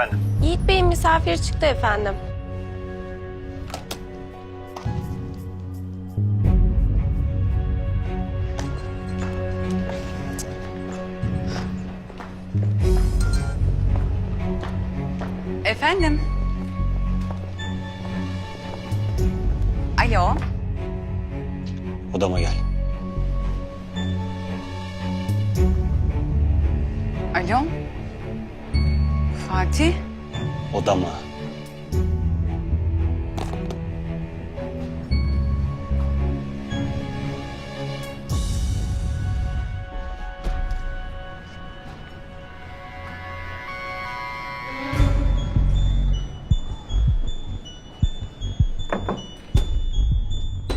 efendim. Yiğit Bey'in misafiri çıktı efendim. Efendim? Alo? Odama gel. Alo? Fatih? Odama.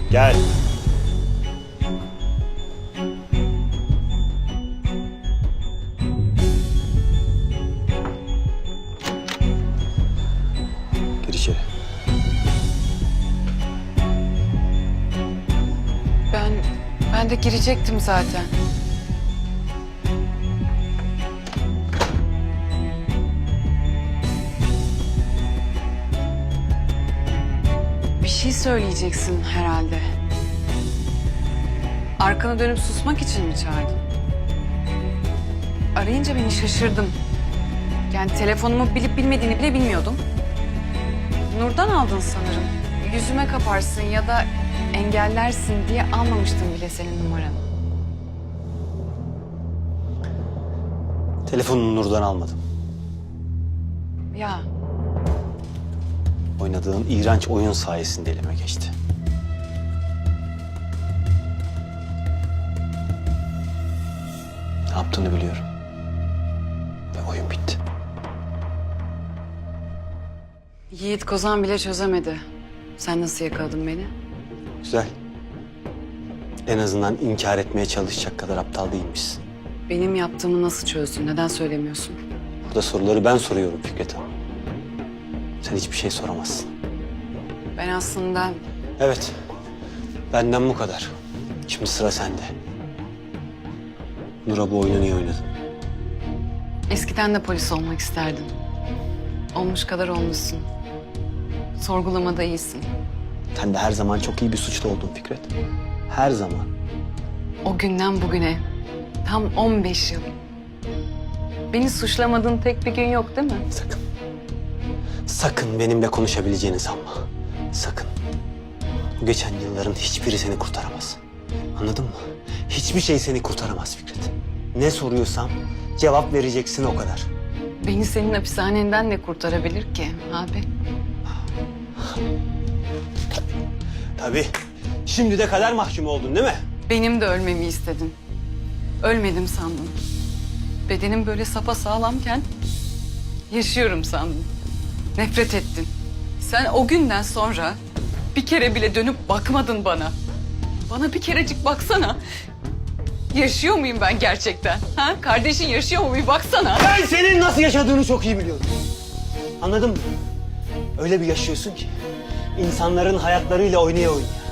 Gel. Ben de girecektim zaten. Bir şey söyleyeceksin herhalde. Arkana dönüp susmak için mi çağırdın? Arayınca beni şaşırdım. Yani telefonumu bilip bilmediğini bile bilmiyordum. Nur'dan aldın sanırım. Yüzüme kaparsın ya da engellersin diye almamıştım bile senin numaranı. Telefonunu Nur'dan almadım. Ya Oynadığın iğrenç oyun sayesinde elime geçti. Ne yaptığını biliyorum. Ve oyun bitti. Yiğit Kozan bile çözemedi. Sen nasıl yakaladın beni? Güzel. En azından inkar etmeye çalışacak kadar aptal değilmişsin. Benim yaptığımı nasıl çözdün? Neden söylemiyorsun? Burada soruları ben soruyorum Fikret Hanım. Sen hiçbir şey soramazsın. Ben aslında Evet. Benden bu kadar. Şimdi sıra sende. Nur'a bu oyunu niye oynadın? eskiden de polis olmak isterdim. Olmuş kadar olmuşsun. Sorgulamada iyisin. Sen de her zaman çok iyi bir suçlu oldun Fikret. Her zaman. O günden bugüne tam 15 yıl. Beni suçlamadığın tek bir gün yok değil mi? Sakın. Sakın benimle konuşabileceğini sanma. Sakın. Bu geçen yılların hiçbiri seni kurtaramaz. Anladın mı? Hiçbir şey seni kurtaramaz Fikret. Ne soruyorsam cevap vereceksin o kadar. Beni senin hapishanenden ne kurtarabilir ki abi? Tabii. Şimdi de kader mahkumu oldun değil mi? Benim de ölmemi istedin. Ölmedim sandın. Bedenim böyle sapa sağlamken yaşıyorum sandın. Nefret ettin. Sen o günden sonra bir kere bile dönüp bakmadın bana. Bana bir kerecik baksana. Yaşıyor muyum ben gerçekten? Ha? Kardeşin yaşıyor mu bir baksana. Ben senin nasıl yaşadığını çok iyi biliyorum. Anladın mı? Öyle bir yaşıyorsun ki insanların hayatlarıyla oynaya oynaya.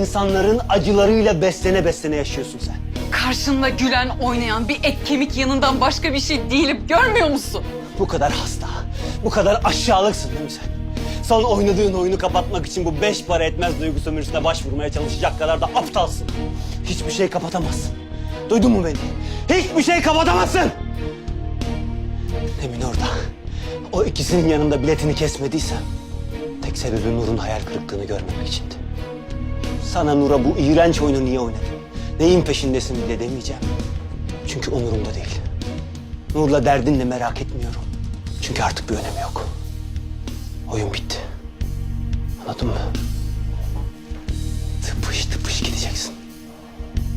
insanların acılarıyla beslene beslene yaşıyorsun sen. Karşında gülen oynayan bir et kemik yanından başka bir şey değilim. Görmüyor musun? Bu kadar hasta, bu kadar aşağılıksın değil mi sen? Son oynadığın oyunu kapatmak için bu beş para etmez duygu sömürüsüne başvurmaya çalışacak kadar da aptalsın. Hiçbir şey kapatamazsın. Duydun mu beni? Hiçbir şey kapatamazsın! Demin orada, o ikisinin yanında biletini kesmediysem... ...tek sebebi Nur'un hayal kırıklığını görmemek içindi. Sana Nur'a bu iğrenç oyunu niye oynadın? Neyin peşindesin bile demeyeceğim. Çünkü onurumda değil. Nur'la derdinle merak etmiyorum. Çünkü artık bir önemi yok. Oyun bitti. Anladın mı? Tıpış tıpış gideceksin.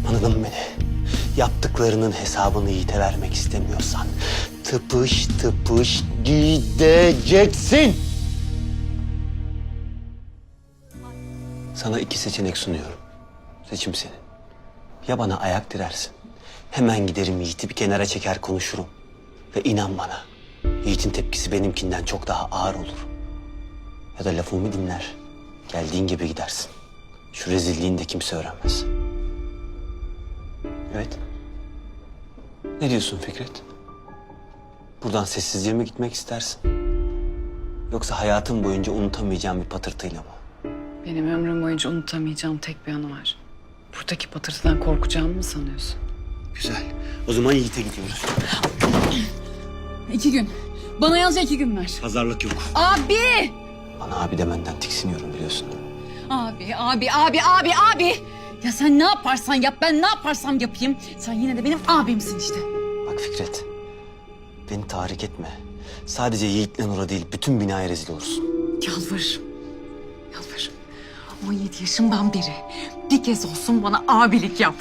Anladın mı beni? Yaptıklarının hesabını Yiğit'e vermek istemiyorsan tıpış tıpış gideceksin. Sana iki seçenek sunuyorum. Seçim senin. Ya bana ayak dirersin. Hemen giderim Yiğit'i bir kenara çeker konuşurum. Ve inan bana Yiğit'in tepkisi benimkinden çok daha ağır olur. Ya da lafımı dinler. Geldiğin gibi gidersin. Şu rezilliğini de kimse öğrenmez. Evet. Ne diyorsun Fikret? Buradan sessizce mi gitmek istersin? Yoksa hayatım boyunca unutamayacağım bir patırtıyla mı? Benim ömrüm boyunca unutamayacağım tek bir anı var. Buradaki patırtıdan korkacağımı mı sanıyorsun? Güzel. O zaman Yiğit'e gidiyoruz. İki gün. Bana yalnızca iki gün ver. Pazarlık yok. Abi! Bana abi demenden tiksiniyorum biliyorsun değil mi? Abi, abi, abi, abi, abi! Ya sen ne yaparsan yap, ben ne yaparsam yapayım. Sen yine de benim abimsin işte. Bak Fikret, beni tahrik etme. Sadece Yiğit'le Nur'a değil, bütün binaya rezil olursun. Yalvarırım. Yalvarırım. 17 yaşımdan beri bir kez olsun bana abilik yap.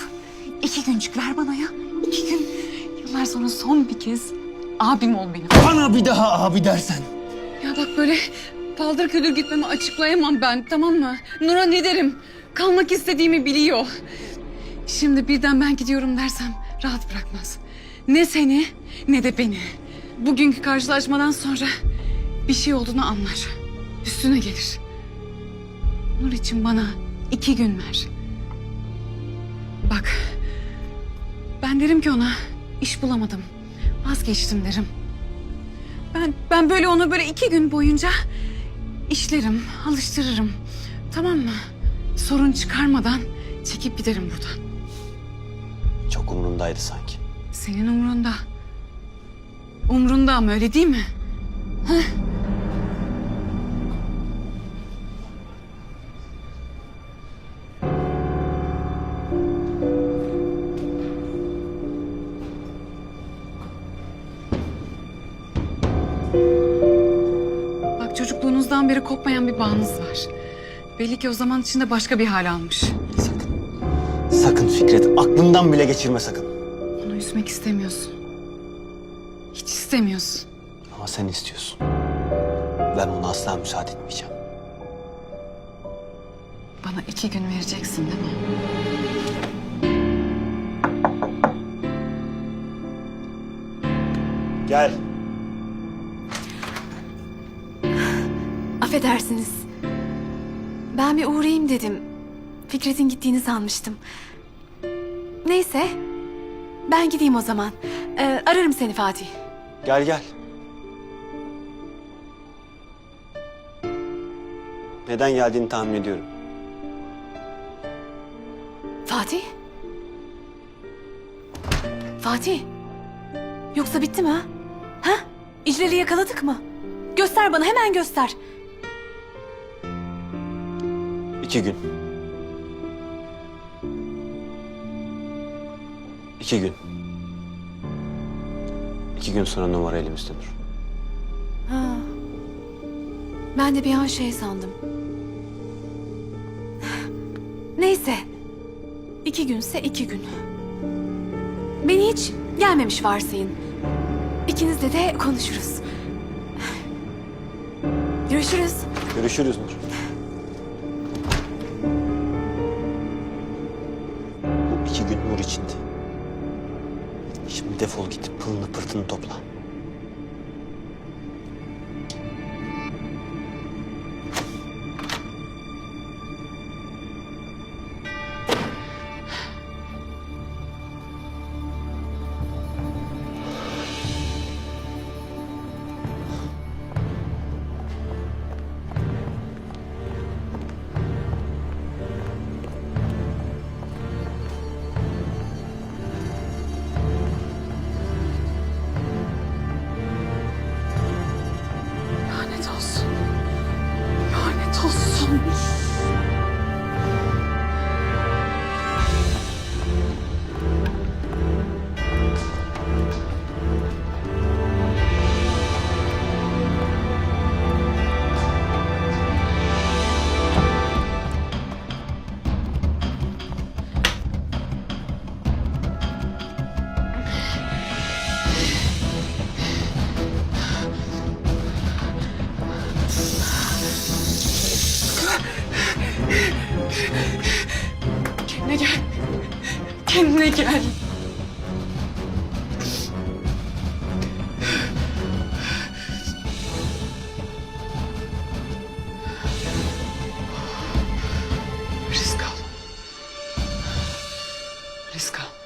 İki güncük ver bana ya. İki gün. Yıllar sonra son bir kez abim ol benim. Bana bir daha abi dersen. Ya bak böyle paldır küldür gitmemi açıklayamam ben tamam mı? Nur'a ne derim? Kalmak istediğimi biliyor. Şimdi birden ben gidiyorum dersem rahat bırakmaz. Ne seni ne de beni. Bugünkü karşılaşmadan sonra bir şey olduğunu anlar. Üstüne gelir. Nur için bana iki gün ver. Bak ben derim ki ona iş bulamadım. Vazgeçtim derim. Ben ben böyle onu böyle iki gün boyunca işlerim, alıştırırım. Tamam mı? Sorun çıkarmadan çekip giderim buradan. Çok umurumdaydı sanki. Senin umrunda. Umrunda ama öyle değil mi? Bak beri kopmayan bir bağınız var. Belli ki o zaman içinde başka bir hal almış. Sakın. Sakın Fikret, aklından bile geçirme sakın. Onu üzmek istemiyorsun. Hiç istemiyorsun. Ama sen istiyorsun. Ben ona asla müsaade etmeyeceğim. Bana iki gün vereceksin değil mi? Gel. Affedersiniz. Ben bir uğrayayım dedim. Fikret'in gittiğini sanmıştım. Neyse. Ben gideyim o zaman. Ee, ararım seni Fatih. Gel gel. Neden geldiğini tahmin ediyorum. Fatih? Fatih? Yoksa bitti mi ha? Ha? İcreli yakaladık mı? Göster bana hemen göster. İki gün. İki gün. İki gün sonra numara elimizde Nur. Ha. Ben de bir an şey sandım. Neyse. İki günse iki gün. Beni hiç gelmemiş varsayın. İkinizle de konuşuruz. Görüşürüz. Görüşürüz Nur. Defol git pılını pırtını topla. Kendine gel. Kendine gel. Risk al. Risk al.